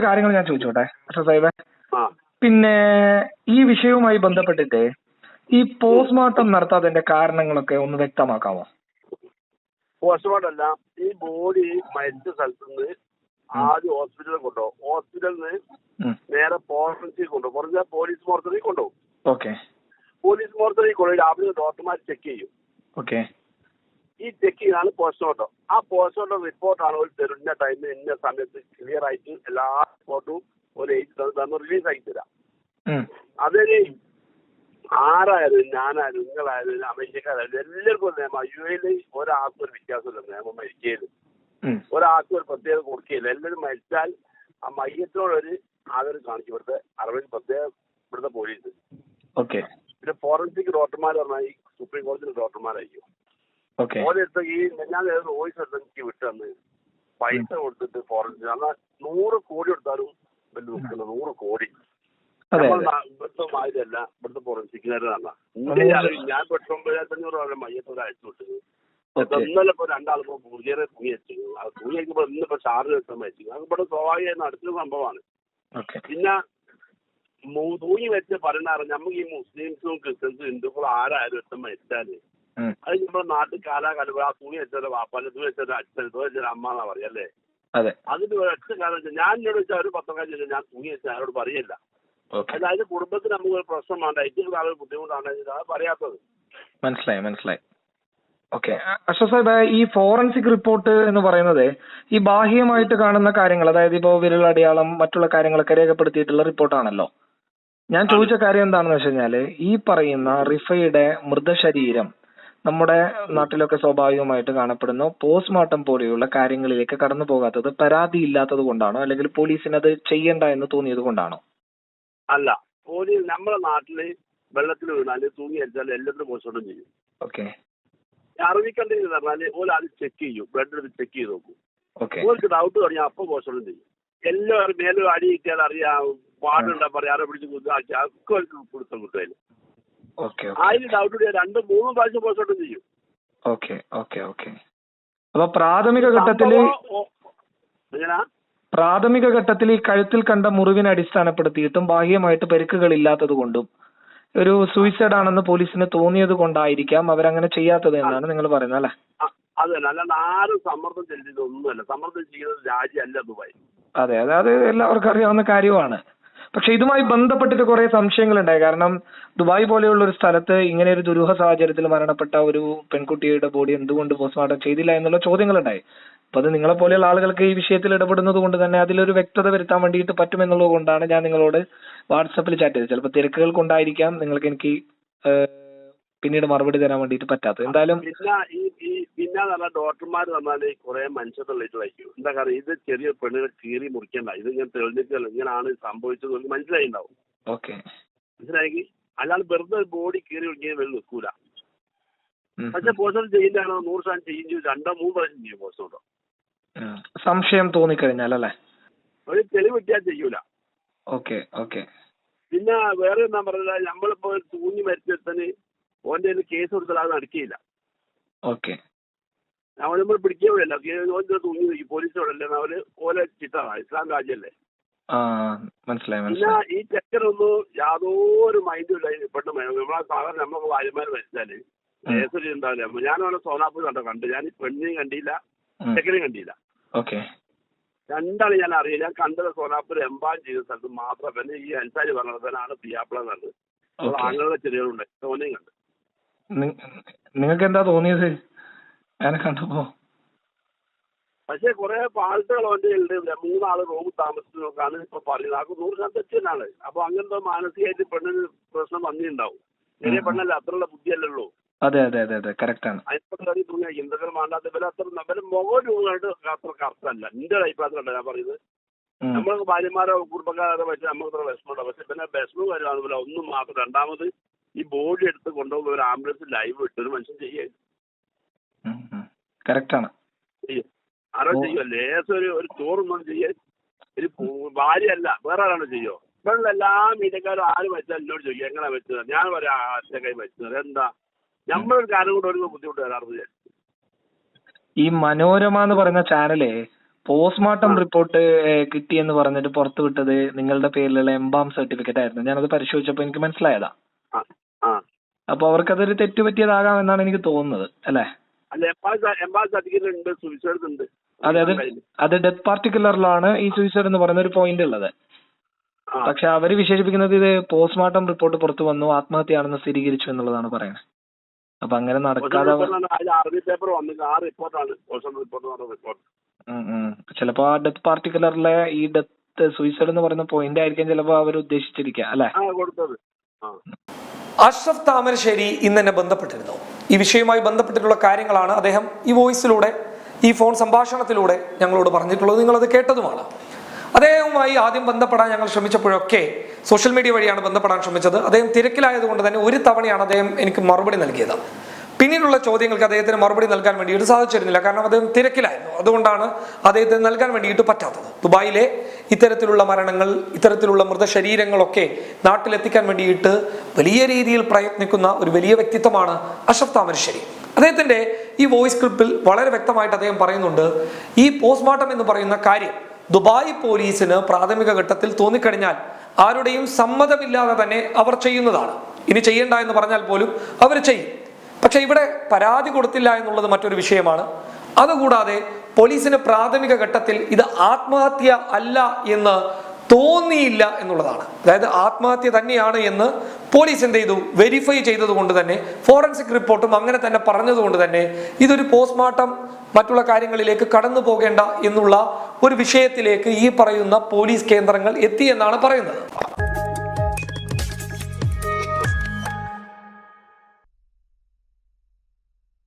കാര്യങ്ങൾ ഞാൻ ചോദിച്ചോട്ടെ സാഹിബേ? പിന്നെ ഈ വിഷയവുമായി ബന്ധപ്പെട്ടിട്ട് ഈ പോസ്റ്റ്മോർട്ടം നടത്താത്തതിന്റെ കാരണങ്ങളൊക്കെ ഒന്ന് വ്യക്തമാക്കാമോ? പോസ്റ്റ്മോർട്ടം അല്ല ഈ ബോഡി മരിച്ച സ്ഥലത്ത് നിന്ന് ആദ്യം ഹോസ്പിറ്റലിൽ കൊണ്ടുപോകും. ഹോസ്പിറ്റലിൽ നിന്ന്. നേരെ ഫോറൻസിൽ കൊണ്ടുപോകും. കുറച്ച് പോലീസ് മോർച്ചറി കൊണ്ടുപോകും. ഓക്കെ പോലീസ് മോർച്ചറി കൊണ്ടുപോയി രാവിലെ ഡോക്ടർമാർ ചെക്ക് ചെയ്യും. ഓക്കെ ഈ ചെക്ക് ചെയ്താണ് പോസ്റ്റ്മോർട്ടം ആ പോസ്റ്റ്മോർട്ടം റിപ്പോർട്ടാണ് ഒരു തരുന്ന ടൈമിൽ ഇന്ന സമയത്ത് ക്ലിയർ ആയിട്ട് എല്ലാ റിപ്പോർട്ടും ഒരു എഴുതി തന്ന് റിലീസ് ആക്കി തരാം. അതിന് ആരായാലും ഞാനായാലും നിങ്ങളായാലും അമേരിക്കക്കാരായാലും എല്ലാവർക്കും ഒരു നിയമം. യു എയിൽ ഒരാൾക്കും ഒരു വ്യത്യാസമില്ല നിയമം മരിക്കയിൽ. ഒരാൾക്കും ഒരു പ്രത്യേകത കൊടുക്കുകയില്ല എല്ലാവരും മരിച്ചാൽ ആ മയ്യത്തിനോടൊരു ആദരം കാണിച്ചു ഇവിടുത്തെ അറബിൽ പ്രത്യേക ഇവിടുത്തെ പോലീസ്. ഓക്കെ. പിന്നെ ഫോറൻസിക് ഡോക്ടർമാർ പറഞ്ഞാൽ ഈ സുപ്രീം കോടതിയിലെ ഡോക്ടർമാരായിരിക്കും. ഓരോരുത്തർ ഈ ഞാൻ വോയിസ് എടുത്ത് എനിക്ക് വിട്ടന്ന് പൈസ കൊടുത്തിട്ട് ഫോറസ്റ്റ് എന്നാൽ നൂറ് കോടി കൊടുത്താലും വലിയ നോക്കില്ല നൂറ് കോടി. ഇവിടുത്തെ മാതിരിയല്ല ഇവിടുത്തെ ഫോറൻസിക്കുകാരുടെ നല്ല ഞാൻ അഞ്ഞൂറ് രൂപ മയ്യത്തോടെ അയച്ചു വിട്ടത്. ഇന്നലെ ഇപ്പൊ രണ്ടാളിപ്പോ പൂജേരെ തുണി വെച്ചു ആ തുണി ഇന്നിപ്പോ ചാറ് ദിവസം വെച്ചു അത് ഇവിടെ സ്വാഭാവികമായി നടക്കുന്ന സംഭവമാണ്. പിന്നെ തൂങ്ങി വെച്ച് പറയണ നമുക്ക് ഈ മുസ്ലിംസും ക്രിസ്ത്യൻസും ഹിന്ദുക്കളും ആരായാലും എത്തും മരിച്ചാൽ. അത് നമ്മുടെ നാട്ടിൽ കാലാകാലം ആ തുണി വെച്ചാൽ വാപ്പാൽ തുണി വെച്ചാൽ അച്ഛൻ തുണി വെച്ചാൽ അമ്മ എന്നാ പറയാ അതെ. അതിന്റെ ഒരൊറ്റ കാലം വെച്ചാൽ ഞാൻ എന്നോട് വെച്ചാൽ ഒരു പത്തൊക്കെ കാര്യം ഞാൻ തുണി വെച്ചാൽ ആരോട് പറയില്ല. അതായത് കുടുംബത്തിന് നമുക്ക് ഒരു പ്രശ്നം വേണ്ട. ഏറ്റവും ആളൊരു ബുദ്ധിമുട്ടാണ് അത് പറയാത്തത്. മനസ്സിലായി മനസ്സിലായി. ഓക്കെ. അശ്വ സാഹിബ് ഈ ഫോറൻസിക് റിപ്പോർട്ട് എന്ന് പറയുന്നത് ഈ ബാഹ്യമായിട്ട് കാണുന്ന കാര്യങ്ങൾ അതായത് ഇപ്പോൾ വിരലടയാളം മറ്റുള്ള കാര്യങ്ങളൊക്കെ രേഖപ്പെടുത്തിയിട്ടുള്ള റിപ്പോർട്ടാണല്ലോ. ഞാൻ ചോദിച്ച കാര്യം എന്താണെന്ന് വെച്ച് കഴിഞ്ഞാൽ ഈ പറയുന്ന റിഫയുടെ മൃതശരീരം നമ്മുടെ നാട്ടിലൊക്കെ സ്വാഭാവികമായിട്ട് കാണപ്പെടുന്ന പോസ്റ്റ്മോർട്ടം പോലെയുള്ള കാര്യങ്ങളിലേക്ക് കടന്നു പോകാത്തത് പരാതി ഇല്ലാത്തത് കൊണ്ടാണോ? അല്ലെങ്കിൽ പോലീസിന് അത് ചെയ്യണ്ട എന്ന് തോന്നിയത് കൊണ്ടാണോ? അല്ല. പോലീസ് നമ്മുടെ നാട്ടിൽ വെള്ളത്തിൽ വീണാൽ തൂങ്ങി അടിച്ചാൽ എല്ലാത്തിനും പോസ്റ്റ്മോർട്ടം ചെയ്യും. ഓക്കെ. അറിവിക്കേണ്ടത് പറഞ്ഞാൽ ഓല അത് ചെക്ക് ചെയ്യും. ബ്ലഡ് എടുത്ത് ചെക്ക് ചെയ്ത് നോക്കും. ഓക്കെ. ഓർക്ക് ഡൗട്ട് തുടങ്ങിയാൽ അപ്പൊ പോസ്റ്റ്മോർട്ടം ചെയ്യും. എല്ലാവരും മേലും അടി കിട്ടിയാൽ അറിയാം പാടുണ്ടാ പറയാം? ആരെ പിടിച്ച് കുത്താക്കി ഒക്കെ അവർക്ക് അതിന് ഡൗട്ട് രണ്ട് മൂന്ന് പ്രാവശ്യം പോസ്റ്റ്മോർട്ടം ചെയ്യും. ഓക്കെ ഓക്കെ ഓക്കെ അപ്പൊ പ്രാഥമിക ഘട്ടത്തിൽ പ്രാഥമിക ഘട്ടത്തിൽ ഈ കഴുത്തിൽ കണ്ട മുറിവിനെ അടിസ്ഥാനപ്പെടുത്തിയിട്ടും ബാഹ്യമായിട്ട് പരിക്കുകൾ ഇല്ലാത്തത് കൊണ്ടും ഒരു സൂയിസൈഡ് ആണെന്ന് പോലീസിന് തോന്നിയത് കൊണ്ടായിരിക്കാം അവരങ്ങനെ ചെയ്യാത്തത് എന്നാണ് നിങ്ങൾ പറയുന്നത് അല്ലെ? അതെ അല്ലാണ്ട് ആരും സമ്മർദ്ദം ചെലുത്തിയത് ഒന്നുമല്ല സമ്മർദ്ദം ചെയ്യുന്നത് രാജ്യമല്ല ദുബായ്. അതെ അതെ അത് എല്ലാവർക്കും അറിയാവുന്ന കാര്യമാണ്. പക്ഷെ ഇതുമായി ബന്ധപ്പെട്ടിട്ട് കുറെ സംശയങ്ങളുണ്ടായി. കാരണം ദുബായ് പോലെയുള്ള ഒരു സ്ഥലത്ത് ഇങ്ങനെ ഒരു ദുരൂഹ സാഹചര്യത്തിൽ മരണപ്പെട്ട ഒരു പെൺകുട്ടിയുടെ ബോഡി എന്തുകൊണ്ട് പോസ്റ്റ്മോർട്ടം ചെയ്തില്ല എന്നുള്ള ചോദ്യങ്ങളുണ്ടായി. അപ്പൊ അത് നിങ്ങളെ പോലെയുള്ള ആളുകൾക്ക് ഈ വിഷയത്തിൽ ഇടപെടുന്നത് കൊണ്ട് തന്നെ അതിലൊരു വ്യക്തത വരുത്താൻ വേണ്ടിയിട്ട് പറ്റുമെന്നുള്ളത് കൊണ്ടാണ് ഞാൻ നിങ്ങളോട് വാട്സപ്പിൽ ചാറ്റ് ചെയ്തത്. ചിലപ്പോൾ തിരക്കുകൾ കൊണ്ടായിരിക്കാം. നിങ്ങൾക്ക് എനിക്ക് പിന്നീട് മറുപടി തരാൻ വേണ്ടിട്ട് പറ്റാത്തത്. എന്തായാലും പിന്നെ ഡോക്ടർമാർ പറഞ്ഞാൽ കുറെ മനുഷ്യത്തുള്ളിട്ട് വയ്ക്കും. എന്താ കാരണം ഇത് ചെറിയ പെണ്ണുകൾ കീറി മുറിക്കണ്ട. ഇത് ഇങ്ങനെ തെളിഞ്ഞിട്ടല്ലോ. ഇങ്ങനെയാണ് സംഭവിച്ചത് എന്ന് മനസ്സിലായിണ്ടാവും. ഓക്കെ. മനസ്സിലായെങ്കിൽ അല്ലാണ്ട് വെറുതെ ബോഡി കീറി മുറിക്കാൻ വെള്ളം നിൽക്കൂല പക്ഷെ പോസ്റ്റർ ചെയ്യുന്നതാണോ നൂറ് ശതമാനം ചെയ്യും ചെയ്യും? രണ്ടോ മൂന്ന് പ്രാവശ്യം ചെയ്യും പോസ്റ്റർ സംശയം തോന്നിക്കഴിഞ്ഞാൽ അല്ലേ ഒരു തെളിവ് കിട്ടിയാൽ ചെയ്യൂല. Okay okay. പിന്നെ വേറെ എന്താ പറഞ്ഞാൽ നമ്മളിപ്പോ തൂങ്ങി മരിച്ചെടുത്തന് ഓന്റെ കയ്യിൽ കേസ് കൊടുത്താൽ അത് ഓക്കെ അവൻ നമ്മൾ പിടിക്കുകയല്ല ഓന്റെ തൂങ്ങി നോക്കി പോലീസോടല്ലേ അവർ ഓല ചിട്ടാണ് ഇസ്ലാം രാജ്യല്ലേ? മനസ്സിലായി മനസ്സിലായി. ഈ ചെക്കനൊന്നും യാതൊരു മൈൻഡും ഇല്ല പെണ്ണ് നമ്മളെ സാധാരണ നമ്മൾ ഭാര്യമാർ മരിച്ചാൽ കേസൊരു ഉണ്ടാവില്ല ഞാനവിടെ സോനാപ്പൂർ കണ്ടോ. കണ്ടു ഞാൻ പെണ്ണിനെയും കണ്ടില്ല. ചെക്കനെയും കണ്ടില്ല. ഓക്കെ രണ്ടാണ് ഞാൻ അറിയില്ല. ഞാൻ കണ്ടത് സോനാപ്പൂർ എംബാൻ ചെയ്ത സ്ഥലത്ത് മാത്രം. പിന്നെ ഈ അൻസാരി പറഞ്ഞ സ്ഥലമാണ് പിയാപ്പിള എന്നുള്ളത് ആങ്ങളുടെ ചെടികളുണ്ട്. സോനയും കണ്ടു. നിങ്ങൾക്ക് എന്താ തോന്നിയത്? ഞാൻ കണ്ടപ്പോ. പക്ഷെ കുറെ ആളുകൾ അവന്റെ ഉണ്ട് മൂന്നാൾ റൂം താമസിക്കുന്നതാണ് ഇപ്പൊ പറയുന്നത് ആൾക്ക് നൂറ് ശതമാനം തെറ്റാണ് അപ്പൊ അങ്ങനത്തെ മാനസികമായിട്ട് പെണ്ണിന് പ്രശ്നം വന്നിട്ടുണ്ടാവും. ചെറിയ. പെണ്ണല്ല അത്രയുള്ള ബുദ്ധിയല്ലല്ലോ. അതെ അതെ അതെ അതെ. കറക്റ്റ് ആണ്. എന്തൊക്കെ വേണ്ടാത്ത ഇവരെ അത്ര ഇവരെ മുഖം രൂപമായിട്ട് അത്ര കറക്റ്റല്ല എന്റെ അഭിപ്രായത്തിലല്ല ഞാൻ പറയുന്നത്. നമ്മൾ ഭാര്യമാരോ കുടുംബക്കാരോ പറ്റി നമ്മൾ അത്ര വിഷമമുണ്ടോ പക്ഷെ പിന്നെ വിഷമം വരുവാണെന്നില്ല ഒന്നും മാത്രം. രണ്ടാമത് ഈ ബോഡി എടുത്ത് കൊണ്ടുപോകുന്ന ഒരു ആംബുലൻസ് ലൈവ് ഇട്ട് ഒരു മനുഷ്യൻ ചെയ്യേ. കറക്റ്റാണ് ആരോ. ചെയ്യോ ലേശം ഒരു ഒരു ചോറൊന്നും ചെയ്യേ ഒരു ഭാര്യ ഭാര്യയല്ല വേറെ ആരാണോ ചെയ്യോ ഇപ്പോഴുള്ള എല്ലാ മീറ്റക്കാരും ആര് മരിച്ചാൽ എന്നോട് ചോദിക്കും എങ്ങനെ മരിച്ചത്? ഞാൻ പറയാം അച്ഛൻ കൈ മരിച്ചത്. എന്താ? നമ്മളൊരു കാര്യം കൊണ്ട് ഒരു ബുദ്ധിമുട്ട് വരാറുണ്ട് ഈ മനോരമ എന്ന് പറയുന്ന ചാനൽ പോസ്റ്റ്മോർട്ടം റിപ്പോർട്ട് കിട്ടിയെന്ന് പറഞ്ഞിട്ട് പുറത്തു വിട്ടത് നിങ്ങളുടെ പേരിലുള്ള എംബാം സർട്ടിഫിക്കറ്റ് ആയിരുന്നു. ഞാനത് പരിശോധിച്ചപ്പോൾ എനിക്ക് മനസ്സിലായതാ. അപ്പൊ അവർക്കതൊരു തെറ്റ് പറ്റിയതാകാം എന്നാണ് എനിക്ക് തോന്നുന്നത് അല്ലേ? അതെ അത് അത് ഡെത്ത് പാർട്ടിക്കുലറിലാണ് ഈ സൂയിസൈഡ് എന്ന് പറയുന്ന ഒരു പോയിന്റ് ഉള്ളത്. പക്ഷെ അവർ വിശേഷിപ്പിക്കുന്നത് ഇത് പോസ്റ്റ്മോർട്ടം റിപ്പോർട്ട് പുറത്തു വന്നു ആത്മഹത്യയാണെന്ന് സ്ഥിരീകരിച്ചു എന്നുള്ളതാണ് പറയുന്നത്. അപ്പൊ അങ്ങനെ നടക്കാതെ. ചിലപ്പോ ആ ഡെത്ത് പാർട്ടിക്കുലറിലെ ഈ ഡെത്ത് സൂയിസൈഡ് എന്ന് പറയുന്ന പോയിന്റ് ആയിരിക്കും ചിലപ്പോ അവർ ഉദ്ദേശിച്ചിരിക്കുക അല്ലെ? അഷ്റഫ് താമരശ്ശേരി ഇന്ന് എന്നെ ബന്ധപ്പെട്ടിരുന്നു. ഈ വിഷയവുമായി ബന്ധപ്പെട്ടിട്ടുള്ള കാര്യങ്ങളാണ് അദ്ദേഹം ഈ വോയിസിലൂടെ ഈ ഫോൺ സംഭാഷണത്തിലൂടെ ഞങ്ങളോട് പറഞ്ഞിട്ടുള്ളത്. നിങ്ങളത് കേട്ടതുമാണ്. അദ്ദേഹവുമായി ആദ്യം ബന്ധപ്പെടാൻ ഞങ്ങൾ ശ്രമിച്ചപ്പോഴൊക്കെ സോഷ്യൽ മീഡിയ വഴിയാണ് ബന്ധപ്പെടാൻ ശ്രമിച്ചത്. അദ്ദേഹം തിരക്കിലായതുകൊണ്ട് തന്നെ ഒരു തവണയാണ് അദ്ദേഹം എനിക്ക് മറുപടി നൽകിയത്. പിന്നീടുള്ള ചോദ്യങ്ങൾക്ക് അദ്ദേഹത്തിന് മറുപടി നൽകാൻ വേണ്ടിയിട്ട് സാധിച്ചിരുന്നില്ല. കാരണം അദ്ദേഹം തിരക്കിലായിരുന്നു. അതുകൊണ്ടാണ് അദ്ദേഹത്തിന് നൽകാൻ വേണ്ടിയിട്ട് പറ്റാത്തത്. ദുബായിലെ ഇത്തരത്തിലുള്ള മരണങ്ങൾ ഇത്തരത്തിലുള്ള മൃതശരീരങ്ങളൊക്കെ നാട്ടിലെത്തിക്കാൻ വേണ്ടിയിട്ട് വലിയ രീതിയിൽ പ്രയത്നിക്കുന്ന ഒരു വലിയ വ്യക്തിത്വമാണ് അഷഫ് താമരശ്ശേരി അദ്ദേഹത്തിന്റെ ഈ വോയിസ് ക്ലിപ്പിൽ വളരെ വ്യക്തമായിട്ട് അദ്ദേഹം പറയുന്നുണ്ട് ഈ പോസ്റ്റ്മോർട്ടം എന്ന് പറയുന്ന കാര്യം ദുബായ് പോലീസിന് പ്രാഥമിക ഘട്ടത്തിൽ തോന്നിക്കഴിഞ്ഞാൽ ആരുടെയും സമ്മതമില്ലാതെ തന്നെ അവർ ചെയ്യുന്നതാണ്. ഇനി ചെയ്യണ്ട എന്ന് പറഞ്ഞാൽ പോലും അവർ ചെയ്യും. പക്ഷെ ഇവിടെ പരാതി കൊടുത്തില്ല എന്നുള്ളത് മറ്റൊരു വിഷയമാണ്. അതുകൂടാതെ പോലീസിന് പ്രാഥമിക ഘട്ടത്തിൽ ഇത് ആത്മഹത്യ അല്ല എന്ന് തോന്നിയില്ല എന്നുള്ളതാണ്. അതായത് ആത്മഹത്യ തന്നെയാണ് എന്ന് പോലീസ് എന്ത് ചെയ്തു? വെരിഫൈ ചെയ്തത് കൊണ്ട് തന്നെ ഫോറൻസിക് റിപ്പോർട്ടും അങ്ങനെ തന്നെ പറഞ്ഞതുകൊണ്ട് തന്നെ ഇതൊരു പോസ്റ്റ്മോർട്ടം മറ്റുള്ള കാര്യങ്ങളിലേക്ക് കടന്നു പോകേണ്ട എന്നുള്ള ഒരു വിഷയത്തിലേക്ക് ഈ പറയുന്ന പോലീസ് കേന്ദ്രങ്ങൾ എത്തി എന്നാണ് പറയുന്നത്.